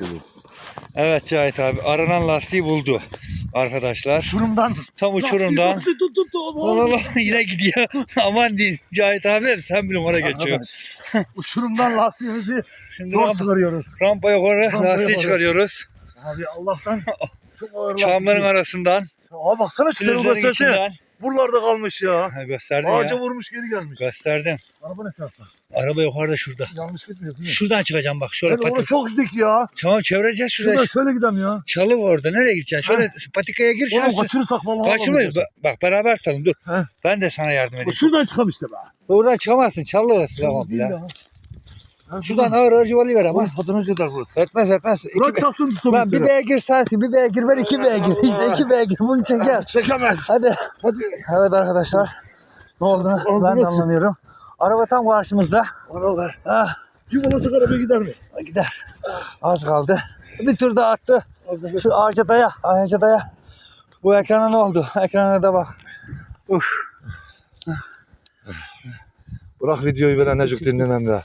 Bul. Evet Cahit abi aranan lastiği buldu arkadaşlar. Uçurumdan. Tam uçurumdan. Tut tut tut. tut. Allah Allah yine gidiyor. Aman diyeyim Cahit abi sen bilin oraya geçiyor. Uçurumdan lastiğimizi Şimdi zor ramp, çıkarıyoruz. Rampaya lastiği yukarı. çıkarıyoruz. Abi Allah'tan çok ağır Çamların lastik. arasından. Abi baksana şu telefon göstersene. Buralarda kalmış ya. Ha, gösterdim Ağaca ya. vurmuş geri gelmiş. Gösterdim. Araba ne tarafta? Araba yukarıda şurada. Yanlış gitmiyor değil mi? Şuradan çıkacağım bak. Şöyle Sen patik. çok dik ya. Tamam çevireceğiz şuraya. Şuradan şöyle gidelim ya. Çalı var orada. Nereye gideceksin? Şöyle patikaya gir. Oğlum şöyle- kaçırırsak vallahi. Kaçırmayız. alamayacağız. Bak, beraber tutalım dur. He. Ben de sana yardım edeyim. Şuradan çıkalım işte be. Buradan çıkamazsın. Çalı orası. Tamam bile. ya. Şuradan ağır ağır yuvalayıver ama. Adana kadar burası. Etmez etmez. İki Bırak be- çapsın tutsun Lan bir B'ye gir sensin. Bir B'ye gir ben iki B'ye gir. İşte iki B'ye gir. Bunu çeker. Çekemez. Hadi. Hadi. Evet arkadaşlar. Ne oldu? Oldu Ben de nasıl? anlamıyorum. Araba tam karşımızda. Bana ver. Ah, Yuvalasık araba gider mi? gider. Az kaldı. Bir tur daha attı. Şu ağaca daya. Ağaca daya. Bu ekrana ne oldu? Ekrana da bak. Uf. Bırak videoyu veren acık dinlenem de.